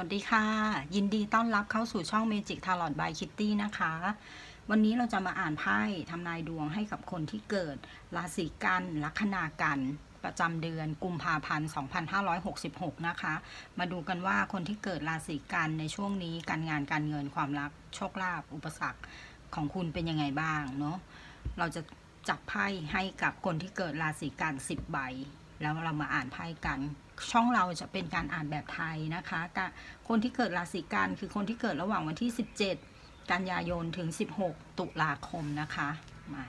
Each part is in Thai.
วัสดีค่ะ ยินดีต้อนรับเข้าสู่ช่อง Magic Tarot by Kitty นะคะ วันนี้เราจะมาอ่านไพ่ทำนายดวงให้กับคนที่เกิด ราศีกัน ลัคนากัน ประจำเดือนกุมภาพันธ์2566 นะคะ มาดูกันว่าคนที่เกิดราศีกันในช่วงนี้การงานการเงินความรักโชคลาภอุปสรรคของคุณเป็นยังไงบ้างเนาะเราจะจับไพ่ให้กับคนที่เกิดราศีกัน 10 ใบ แล้วเรามาอ่านไพ่กัน ช่องเราจะเป็นการอ่านแบบไทยนะคะกคนที่เกิดราศีกันคือคนที่เกิดระหว่างวันที่ 17 กันยายนถึง 16 ตุลาคมนะคะ มา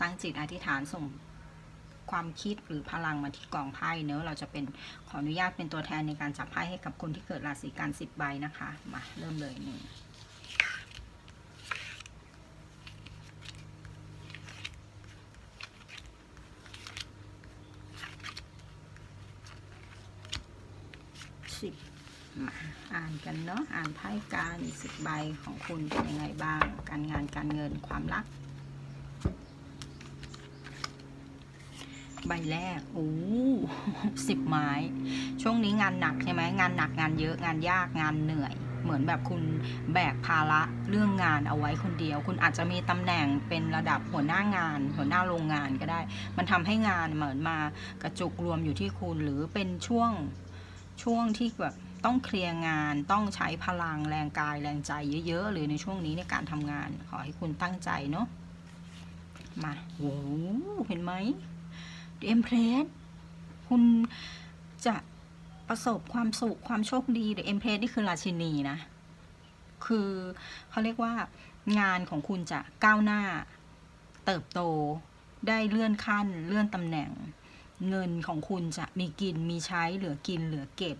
ตั้งจิตอธิษฐานส่งความคิดหรือพลังมาที่กองไพ่เนอะเราจะเป็นขออนุญาตเป็นตัวแทนในการจับไพ่ให้กับคนที่เกิดราศีกัน10ใบนะคะ มาเริ่มเลยหนึ่ง สิบ มาอ่านกันเนาะอ่านไพ่การสิบใบของคุณเป็นยังไงบ้าง การงานการเงินความรัก ใบแรกโอ้สิบไม้ ช่วงนี้งานหนักใช่ไหมงานหนักงานเยอะงานยากงานเหนื่อย เหมือนแบบคุณแบกภาระเรื่องงานเอาไว้คนเดียว คุณอาจจะมีตำแหน่งเป็นระดับหัวหน้างาน หัวหน้าโรงงานก็ได้ มันทำให้งานเหมือนมากระจุกรวมอยู่ที่คุณหรือเป็นช่วงช่วงที่แบบ ต้องเคลียร์งานต้องใช้พลังแรงกายแรงใจเยอะๆเลยในช่วงนี้ในการทำงาน ขอให้คุณตั้งใจเนาะมาโอ้เห็นไหมเอ็มเพลสคุณจะประสบความสุขความโชคดีเดเอ็มเพลสนี่คือราชินีนะ คือเขาเรียกว่างานของคุณจะก้าวหน้า เติบโตได้เลื่อนขั้น เลื่อนตำแหน่ง เงินของคุณจะมีกินมีใช้เหลือกินเหลือเก็บ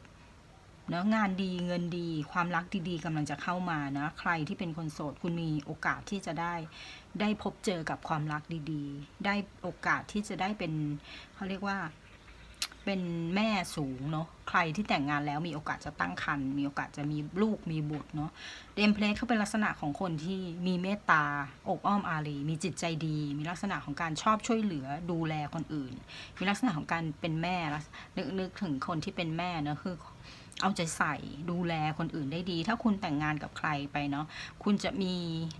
เนาะงานดีเงินดี ความรักดีๆกำลังจะเข้ามานะใครที่เป็นคนโสดคุณมีโอกาสที่จะได้ ได้พบเจอกับความรักดีๆ ได้โอกาสที่จะได้เป็นเขาเรียกว่าเป็นแม่สูงเนาะใครที่แต่งงานแล้วมีโอกาสจะตั้งครรภ์มีโอกาสจะมีลูกมีบุตรเนาะเดมเพลสเขาเป็นลักษณะของคนที่มีเมตตาอกอ้อมอารี มีจิตใจดี มีลักษณะของการชอบช่วยเหลือดูแลคนอื่น มีลักษณะของการเป็นแม่ละนึกนึกถึงคนที่เป็นแม่เนอะคือ เอาใจใส่ดูแลคนอื่นได้ดี ถ้าคุณแต่งงานกับใครไปเนาะคุณจะมี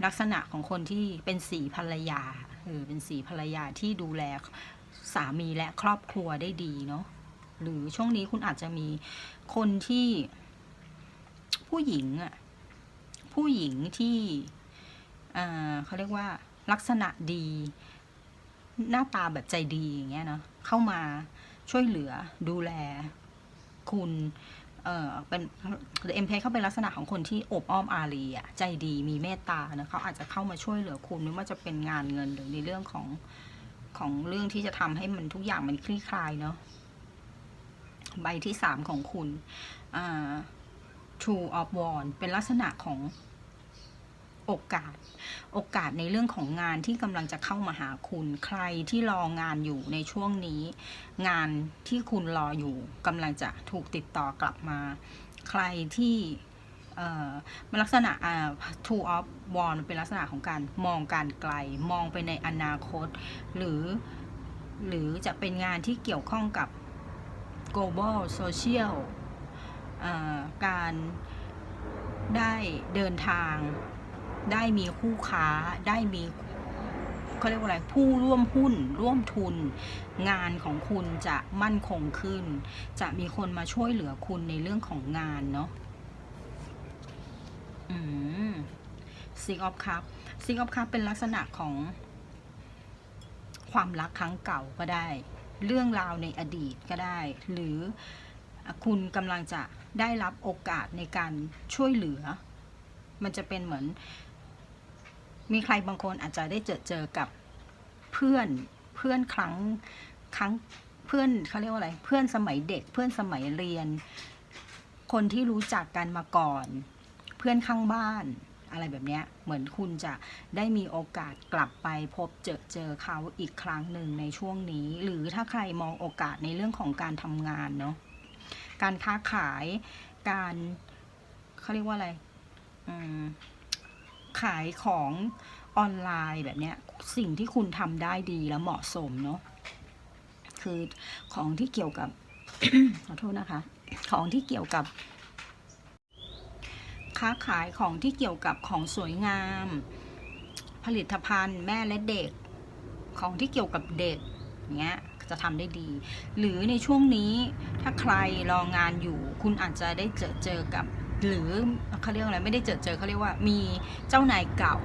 ลักษณะของคนที่เป็นสีภรรยาเออเป็นสีภรรยาที่ดูแลสามีและครอบครัวได้ดีเนาะหรือช่วงนี้คุณอาจจะมีคนที่ผู้หญิงอะผู้หญิงที่เออเขาเรียกว่าลักษณะดี หน้าตาแบบใจดีอย่างเงี้ยเนาะเข้ามาช่วยเหลือดูแลคุณ เออเป็นเอ็มเพเขาเป็นลักษณะของคนที่อบอ้อมอารีอะใจดีมีเมตตานะเขาอาจจะเข้ามาช่วยเหลือคุณไม่ว่าจะเป็นงานเงินหรือในเรื่องของของเรื่องที่จะทำให้มันทุกอย่างมันคลี่คลายเนาะใบที่สามของคุณอ่า True of w a n d เป็นลักษณะของ โอกาส โอกาสในเรื่องของงานที่กำลังจะเข้ามาหาคุณใครที่รองานอยู่ในช่วงนี้ งานที่คุณรออยู่กำลังจะถูกติดต่อกลับมา ใครที่เอ่อมันลักษณะอ่า two of w a n d เป็นลักษณะของการมองการไกล มองไปในอนาคต หรือ หรือจะเป็นงานที่เกี่ยวข้องกับ global social การได้เดินทาง ได้มีคู่ค้าได้มีเขาเรียกว่าอะไรผู้ร่วมหุ้น ร่วมทุน งานของคุณจะมั่นคงขึ้น จะมีคนมาช่วยเหลือคุณในเรื่องของงานเนาะอืมซิกออฟคัพซิกออฟคัพเป็นลักษณะของ ความรักครั้งเก่าก็ได้ เรื่องราวในอดีตก็ได้ หรือคุณกำลังจะได้รับโอกาสในการช่วยเหลือ มันจะเป็นเหมือน มีใครบางคนอาจจะได้เจอเจอกับเพื่อนเพื่อนครั้งครั้งเพื่อนเขาเรียกว่าอะไร เพื่อนสมัยเด็กเพื่อนสมัยเรียน คนที่รู้จักกันมาก่อน เพื่อนข้างบ้านอะไรแบบเนี้ยเหมือนคุณจะได้มีโอกาสกลับไปพบเจอเจอเขาอีกครั้งหนึ่งในช่วงนี้ หรือถ้าใครมองโอกาสในเรื่องของการทำงานเนาะการค้าขายการเขาเรียกว่าอะไร อืม ขายของออนไลน์แบบเนี้ยสิ่งที่คุณทำได้ดีและเหมาะสมเนาะคือของที่เกี่ยวกับ ขอโทษนะคะ ของที่เกี่ยวกับ ค้าขายของที่เกี่ยวกับของสวยงาม ผลิตภัณฑ์แม่และเด็ก ของที่เกี่ยวกับเด็กเงี้ยจะทำได้ดี หรือในช่วงนี้ถ้าใครรองานอยู่ คุณอาจจะได้เจอเจอกับ หรือเขาเรียกอะไรไม่ได้เจอเจอเขาเรียกว่ามีเจ้านายเก่า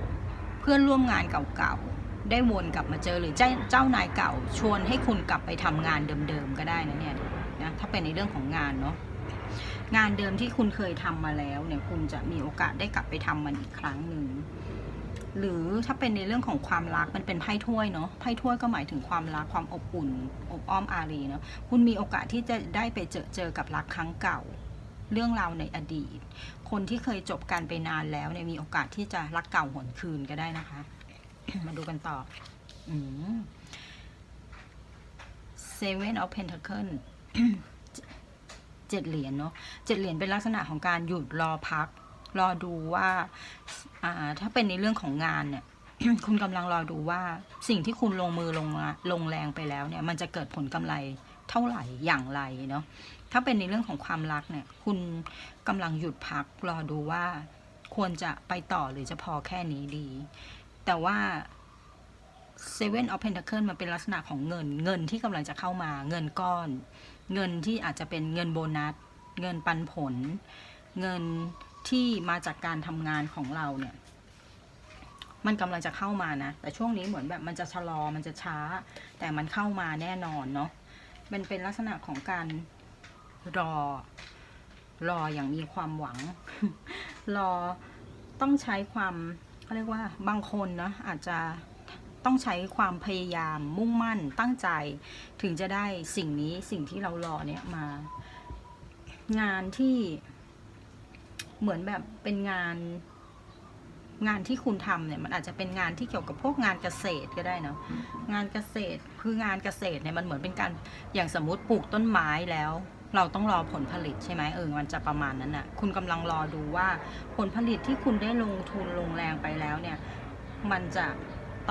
เพื่อนร่วมงานเก่าๆได้วนกลับมาเจอหรือเจ้าเจ้านายเก่า ชวนให้คุณกลับไปทำงานเดิมๆก็ได้นะเนี่ยนะถ้าเป็นในเรื่องของงานเนาะงานเดิมที่คุณเคยทำมาแล้วเนี่ยคุณจะมีโอกาสได้กลับไปทำมันอีกครั้งหนึ่งหรือถ้าเป็นในเรื่องของความรักมันเป็นไพ่ถ้วยเนาะไพ่ถ้วยก็หมายถึงความรักความอบอุ่นอบอ้อมอารีเนาะคุณมีโอกาสที่จะได้ไปเจอเจอกับรักครั้งเก่า เรื่องราวในอดีต คนที่เคยจบกันไปนานแล้วเนี่ยมีโอกาสที่จะรักเก่าหวนคืนก็ได้นะคะ มาดูกันต่ออืม Seven of Pentacles เจ็ดเหรียญเนาะเจ็ดเหรียญเป็นลักษณะของการหยุดรอพัก รอดูว่าาถ้าเป็นในเรื่องของงานเนี่ยคุณกำลังรอดูว่าสิ่งที่คุณลงมือลงลงแรงไปแล้วเนี่ย มันจะเกิดผลกำไรเท่าไหร่อย่างไรเนาะ ถ้าเป็นในเรื่องของความรักเนี่ย คุณกำลังหยุดพักรอดูว่าควรจะไปต่อหรือจะพอแค่นี้ดี แต่ว่า Seven of Pentacles มันเป็นลักษณะของเงิน เงินที่กำลังจะเข้ามา เงินก้อน เงินที่อาจจะเป็นเงินโบนัส เงินปันผล เงินที่มาจากการทำงานของเราเนี่ย มันกำลังจะเข้ามานะ แต่ช่วงนี้เหมือนแบบมันจะชะลอ มันจะช้า แต่มันเข้ามาแน่นอนเนาะ มันเป็นลักษณะของการ รอ รออย่างมีความหวัง รอต้องใช้ความเขาเรียกว่าบางคนเนาะอาจจะต้องใช้ความพยายามมุ่งมั่นตั้งใจ ถึงจะได้สิ่งนี้สิ่งที่เรารอเนี่ยมา งานที่เหมือนแบบเป็นงานงานที่คุณทำเนี่ยมันอาจจะเป็นงานที่เกี่ยวกับพวกงานเกษตรก็ได้เนาะงานเกษตรคืองานเกษตรเนี่ยมันเหมือนเป็นการอย่างสมมุติปลูกต้นไม้แล้ว เราต้องรอผลผลิตใช่ไหมเออมันจะประมาณนั้นน่ะ คุณกำลังรอดูว่าผลผลิตที่คุณได้ลงทุนลงแรงไปแล้วเนี่ย มันจะ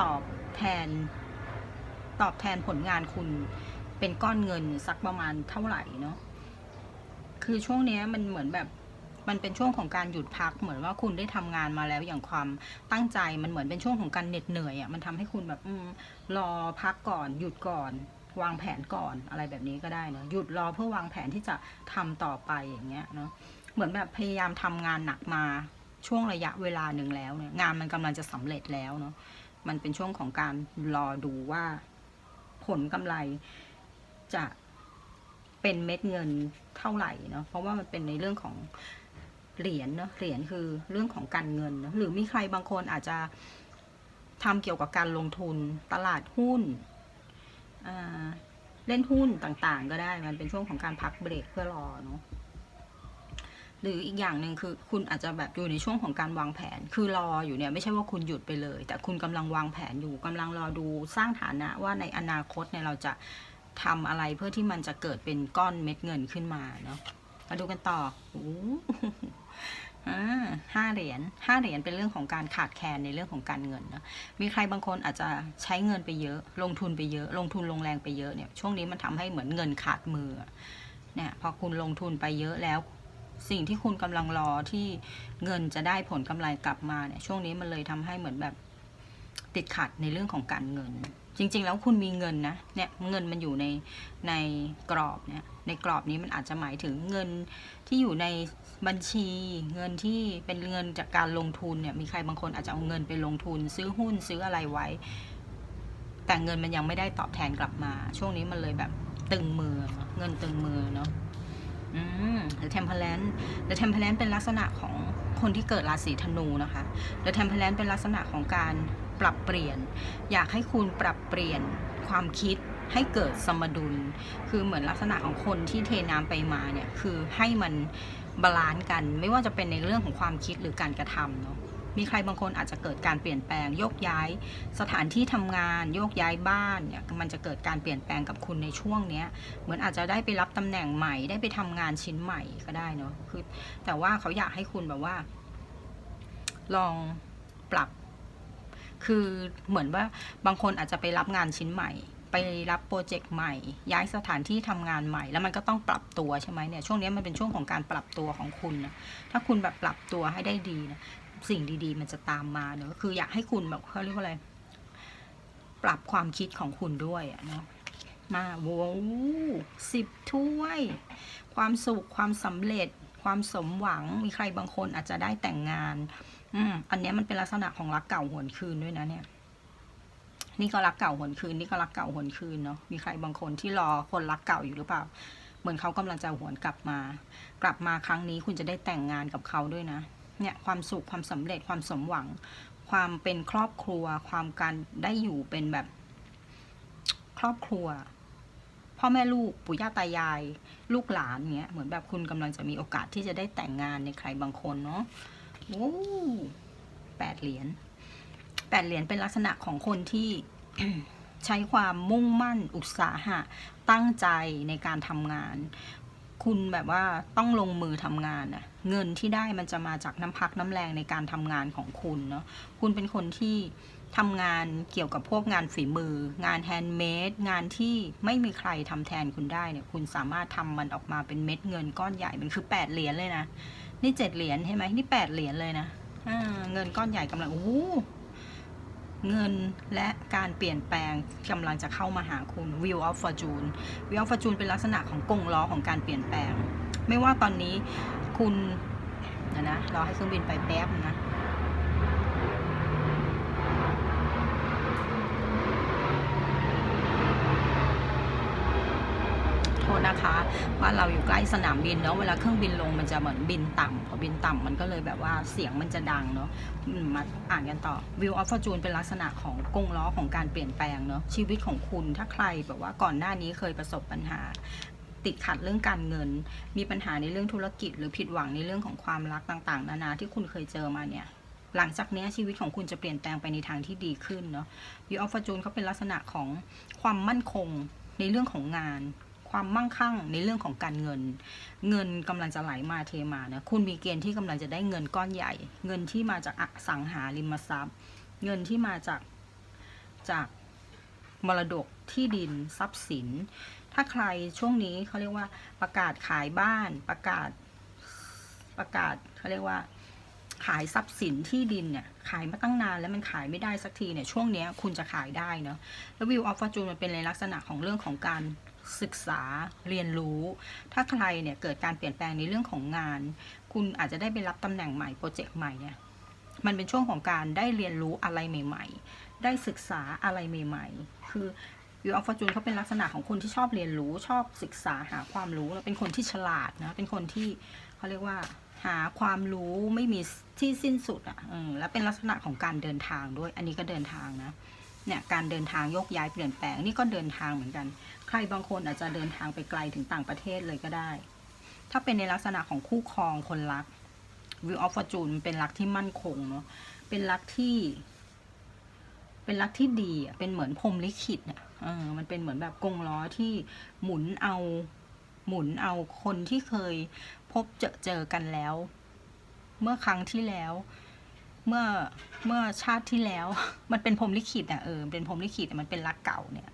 ตอบแทน ตอบแทนผลงานคุณเป็นก้อนเงินสักประมาณเท่าไหร่เนาะคือช่วงนี้มันเหมือนแบบมันเป็นช่วงของการหยุดพักเหมือนว่าคุณได้ทำงานมาแล้วอย่างความตั้งใจมันเหมือนเป็นช่วงของการเหน็ดเหนื่อยอะ่ะมันทำให้คุณแบบอืมรอพักก่อนหยุดก่อน วางแผนก่อนอะไรแบบนี้ก็ได้เนาะหยุดรอเพื่อวางแผนที่จะทำต่อไปอย่างเงี้ยเนาะเหมือนแบบพยายามทำงานหนักมาช่วงระยะเวลาหนึ่งแล้วเนี่ยงานมันกำลังจะสำเร็จแล้วเนาะมันเป็นช่วงของการรอดูว่าผลกำไรจะเป็นเม็ดเงินเท่าไหร่เนาะเพราะว่ามันเป็นในเรื่องของเหรียญเนาะเหรียญคือเรื่องของการเงินนะหรือมีใครบางคนอาจจะทำเกี่ยวกับการลงทุนตลาดหุ้น เล่นหุ้นต่างๆ ก็ได้ มันเป็นช่วงของการพักเบรกเพื่อรอเนาะหรืออีกอย่างหนึ่งคือคุณอาจจะแบบอยู่ในช่วงของการวางแผน คือรออยู่เนี่ยไม่ใช่ว่าคุณหยุดไปเลย แต่คุณกำลังวางแผนอยู่กำลังรอดูสร้างฐานะว่าในอนาคตเนี่ยเราจะทำอะไรเพื่อที่มันจะเกิดเป็นก้อนเม็ดเงินขึ้นมาเนาะมาดูกันต่อ ห้าเหรียญห้าเหรียญเป็นเรื่องของการขาดแคลนในเรื่องของการเงินเนาะมีใครบางคนอาจจะใช้เงินไปเยอะ ลงทุนไปเยอะ ลงทุนลงแรงไปเยอะเนี่ยช่วงนี้มันทำให้เหมือนเงินขาดมือเนี่ยพอคุณลงทุนไปเยอะแล้ว สิ่งที่คุณกำลังรอที่เงินจะได้ผลกำไรกลับมาเนี่ยช่วงนี้มันเลยทำให้เหมือนแบบติดขัดในเรื่องของการเงิน จริง ๆ แล้วคุณมีเงินนะเนี่ยเงินมันอยู่ในในกรอบเนี่ยในกรอบนี้มันอาจจะหมายถึงเงินที่อยู่ใน บัญชีเงินที่เป็นเงินจากการลงทุนเนี่ยมีใครบางคนอาจจะเอาเงินไปลงทุน ซื้อหุ้นซื้ออะไรไว้ แต่เงินมันยังไม่ได้ตอบแทนกลับมา ช่วงนี้มันเลยแบบตึงมือเงินตึงมือเนาะอืม The Temperance The Temperance เป็นลักษณะของคนที่เกิดราศีธนูนะคะ The Temperance เป็นลักษณะของการปรับเปลี่ยน อยากให้คุณปรับเปลี่ยนความคิดให้เกิดสมดุล คือเหมือนลักษณะของคนที่เทน้ำไปมาเนี่ย คือให้มัน บาลานซ์กัน ไม่ว่าจะเป็นในเรื่องของความคิดหรือการกระทำเนาะมีใครบางคนอาจจะเกิดการเปลี่ยนแปลงโยกย้าย สถานที่ทำงาน โยกย้ายบ้านเนี่ยมันจะเกิดการเปลี่ยนแปลงกับคุณในช่วงเนี้ยเหมือนอาจจะได้ไปรับตำแหน่งใหม่ได้ไปทำงานชิ้นใหม่ก็ได้เนาะคือแต่ว่าเขาอยากให้คุณแบบว่า ลองปรับ คือเหมือนว่าบางคนอาจจะไปรับงานชิ้นใหม่ ไปรับโปรเจกต์ใหม่ ย้ายสถานที่ทำงานใหม่ แล้วมันก็ต้องปรับตัวใช่ไหมเนี่ยช่วงนี้มันเป็นช่วงของการปรับตัวของคุณนะถ้าคุณแบบปรับตัวให้ได้ดีนะสิ่งดีๆ มันจะตามมาเนอะคืออยากให้คุณแบบเขาเรียกว่าอะไร ปรับความคิดของคุณด้วยอะเนาะมาโว้วสิบถ้วย ความสุขความสำเร็จ ความสมหวังมีใครบางคนอาจจะได้แต่งงาน อืมอันนี้มันเป็นลักษณะของรักเก่าหวนคืนด้วยนะเนี่ย นี่ก็รักเก่าหวนคืน นี่ก็รักเก่าหวนคืนเนาะมีใครบางคนที่รอคนรักเก่าอยู่หรือเปล่า เหมือนเขากำลังจะหวนกลับมา กลับมาครั้งนี้คุณจะได้แต่งงานกับเขาด้วยนะเนี่ยความสุขความสำเร็จความสมหวัง ความเป็นครอบครัว ความการได้อยู่เป็นแบบ ครอบครัว พ่อแม่ลูกปู่ย่าตายาย ลูกหลานเนี้ยเหมือนแบบคุณกำลังจะมีโอกาสที่จะได้แต่งงานในใครบางคนเนาะโอ้แปดเหรียญ แปดเหรียญเป็นลักษณะของคนที่ใช้ความมุ่งมั่นอุตสาหะ ตั้งใจในการทำงาน คุณแบบว่าต้องลงมือทำงานน่ะเงินที่ได้มันจะมาจากน้ำพักน้ำแรงในการทำงานของคุณเนาะคุณเป็นคนที่ทำงานเกี่ยวกับพวกงานฝีมือ งานแฮนด์เมดงานที่ไม่มีใครทำแทนคุณได้เนี่ย คุณสามารถทำมันออกมาเป็นเม็ดเงินก้อนใหญ่ มันคือแปดเหรียญเลยนะ นี่เจ็ดเหรียญใช่ไหมนี่แปดเหรียญเลยนะเงินก้อนใหญ่กำลังโอ้ เงินและการเปลี่ยนแปลงกำลังจะเข้ามาหาคุณ Wheel of Fortune Wheel of Fortune เป็นลักษณะของกงล้อของการเปลี่ยนแปลง ไม่ว่าตอนนี้คุณนะนะรอให้เครื่องบินไปแป๊บนะ โท ษนะคะบ้านเราอยู่ใกล้สนามบินเนาะเวลาเครื่องบินลงมันจะเหมือนบินต่ำพอบินต่ำมันก็เลยแบบว่าเสียงมันจะดังเนาะมาอ่านกันต่อ View of Fortune เป็นลักษณะของกงล้อของการเปลี่ยนแปลงเนาะชีวิตของคุณถ้าใครแบบว่าก่อนหน้านี้เคยประสบปัญหาติดขัดเรื่องการเงิน มีปัญหาในเรื่องธุรกิจ หรือผิดหวังในเรื่องของความรักต่างๆ นานาที่คุณเคยเจอมาเนี่ย หลังจากนี้ชีวิตของคุณจะเปลี่ยนแปลงไปในทางที่ดีขึ้นเนาะ View of Fortune เขาเป็นลักษณะของความมั่นคงในเรื่องของงาน ความมั่งคั่งในเรื่องของการเงิน เงินกำลังจะไหลมาเทมานะคุณมีเกณฑ์ที่กำลังจะได้เงินก้อนใหญ่ เงินที่มาจากอสังหาริมทรัพย์ เงินที่มาจากจากมรดกที่ดินทรัพย์สิน ถ้าใครช่วงนี้เขาเรียกว่าประกาศขายบ้านประกาศประกาศเขาเรียกว่าขายทรัพย์สินที่ดินเนี่ยขายมาตั้งนานแล้วมันขายไม่ได้สักทีเนี่ยช่วงเนี้ยคุณจะขายได้เนาะแล้ววิวออฟฟอร์จูนมันเป็นในลักษณะของเรื่องของการ ศึกษาเรียนรู้ ถ้าใครเนี่ยเกิดการเปลี่ยนแปลงในเรื่องของงาน คุณอาจจะได้ไปรับตำแหน่งใหม่โปรเจกต์ใหม่เนี่ยมันเป็นช่วงของการได้เรียนรู้อะไรใหม่ ๆ ได้ศึกษาอะไรใหม่ ๆ คือวิวออฟฟอร์จูนเขาเป็นลักษณะของคนที่ชอบเรียนรู้ชอบศึกษาหาความรู้แล้วเป็นคนที่ฉลาดนะเป็นคนที่เขาเรียกว่าหาความรู้ไม่มีที่สิ้นสุดอะ่ะและเป็นลักษณะของการเดินทางด้วย อันนี้ก็เดินทางนะ เนี่ยการเดินทางยกย้ายเปลี่ยนแปลงนี่ก็เดินทางเหมือนกัน ใครบางคนอาจจะเดินทางไปไกลถึงต่างประเทศเลยก็ได้ ถ้าเป็นในลักษณะของคู่ครองคนรัก View of Fortune มันเป็นรักที่มั่นคงเนาะเป็นรักที่ เป็นรักที่ดีอะเป็นเหมือนพรมลิขิตเนี่ยเออมันเป็นเหมือนแบบกงล้อที่หมุนเอาหมุนเอาคนที่เคยพบเจอเจอกันแล้ว เมื่อครั้งที่แล้ว เมื่อเมื่อชาติที่แล้ว มันเป็นพรมลิขิตอะเออเป็นพรมลิขิตมันเป็นรักเก่าเนี่ย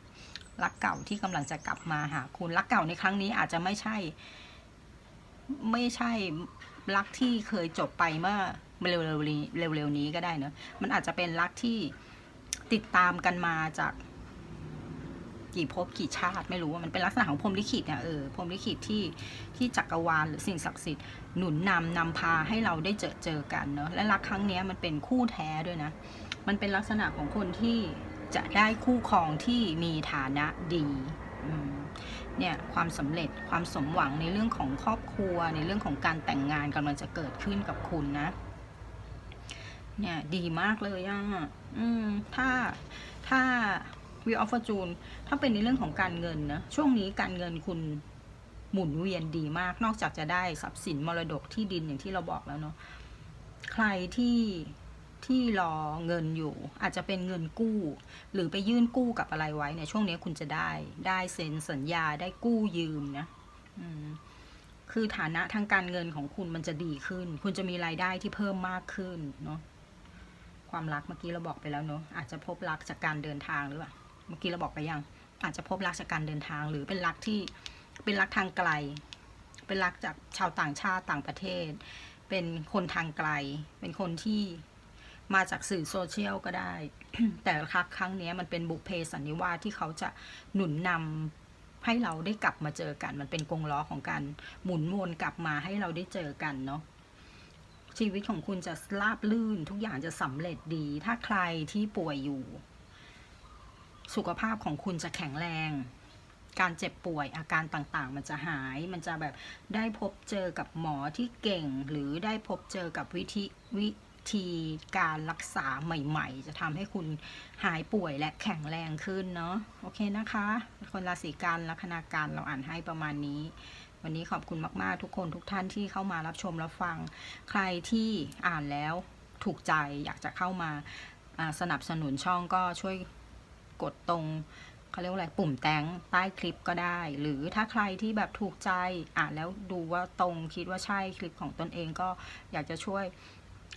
รักเก่าที่กำลังจะกลับมาหาคุณรักเก่าในครั้งนี้อาจจะไม่ใช่ ไม่ใช่รักที่เคยจบไปเมื่อเร็วๆนี้เร็วๆนี้ก็ได้เนอะมันอาจจะเป็นรักที่ติดตามกันมาจาก กี่ภพกี่ชาติไม่รู้ว่ามันเป็นลักษณะของพรมลิขิตเนี่ยเออพรมลิขิตที่ที่จักรวาลหรือสิ่งศักดิ์สิทธิ์หนุนนำนำพาให้เราได้เจอเจอกันเนอะและรักครั้งนี้มันเป็นคู่แท้ด้วยนะ มันเป็นลักษณะของคนที่จะได้คู่ครองที่มีฐานะดีเนี่ยความสำเร็จความสมหวังในเรื่องของครอบครัวในเรื่องของการแต่งงานกำลังจะเกิดขึ้นกับคุณนะ เนี่ยดีมากเลยอะอืมถ้าถ้า วิออฟฟอร์จูนถ้าเป็นในเรื่องของการเงินนะช่วงนี้การเงินคุณหมุนเวียนดีมาก นอกจากจะได้ทรัพย์สินมรดกที่ดินอย่างที่เราบอกแล้วเนาะใครที่ที่รอเงินอยู่ อาจจะเป็นเงินกู้ หรือไปยื่นกู้กับอะไรไว้เนี่ยช่วงนี้คุณจะได้ได้เซ็นสัญญาได้กู้ยืมนะมคือฐานะทางการเงินของคุณมันจะดีขึ้น คุณจะมีรายได้ที่เพิ่มมากขึ้นเนาะความรักเมื่อกี้เราบอกไปแล้วเนาะอาจจะพบรักจากการเดินทางหรือเปล่า เมื่อกี้เราบอกไปยัง อาจจะพบรักจากการเดินทาง หรือเป็นรักที่เป็นรักทางไกล เป็นรักจากชาวต่างชาติต่างประเทศ เป็นคนทางไกล เป็นคนที่มาจากสื่อโซเชียลก็ได้ แต่ครั้งครั้งนี้มันเป็นบุพเพสันนิวาสที่เขาจะหนุนนำให้เราได้กลับมาเจอกัน มันเป็นกงล้อของการหมุนวนกลับมาให้เราได้เจอกันเนาะชีวิตของคุณจะราบลื่นทุกอย่างจะสำเร็จดี ถ้าใครที่ป่วยอยู่ สุขภาพของคุณจะแข็งแรง การเจ็บป่วยอาการต่างๆ มันจะหาย มันจะแบบได้พบเจอกับหมอที่เก่ง หรือได้พบเจอกับวิธีวิธีการรักษาใหม่ๆ จะทำให้คุณหายป่วยและแข็งแรงขึ้นเนาะโอเคนะคะ คนราศีกันลัคนาการเราอ่านให้ประมาณนี้ วันนี้ขอบคุณมากๆ ทุกคนทุกท่านที่เข้ามารับชมรับฟัง ใครที่อ่านแล้วถูกใจอยากจะเข้ามาอ่าสนับสนุนช่องก็ช่วย กดตรงเขาเรียกว่าอะไรปุ่มแตงใต้คลิปก็ได้ หรือถ้าใครที่แบบถูกใจอ่านแล้วดูว่าตรงคิดว่าใช่คลิปของตนเองก็อยากจะช่วย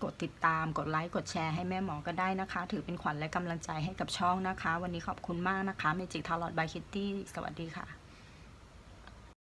กดติดตามกดไลค์กดแชร์ให้แม่หมอก็ได้นะคะ ถือเป็นขวัญและกำลังใจให้กับช่องนะคะ วันนี้ขอบคุณมากนะคะเมจิกทารอดบายคิตตี้สวัสดีค่ะ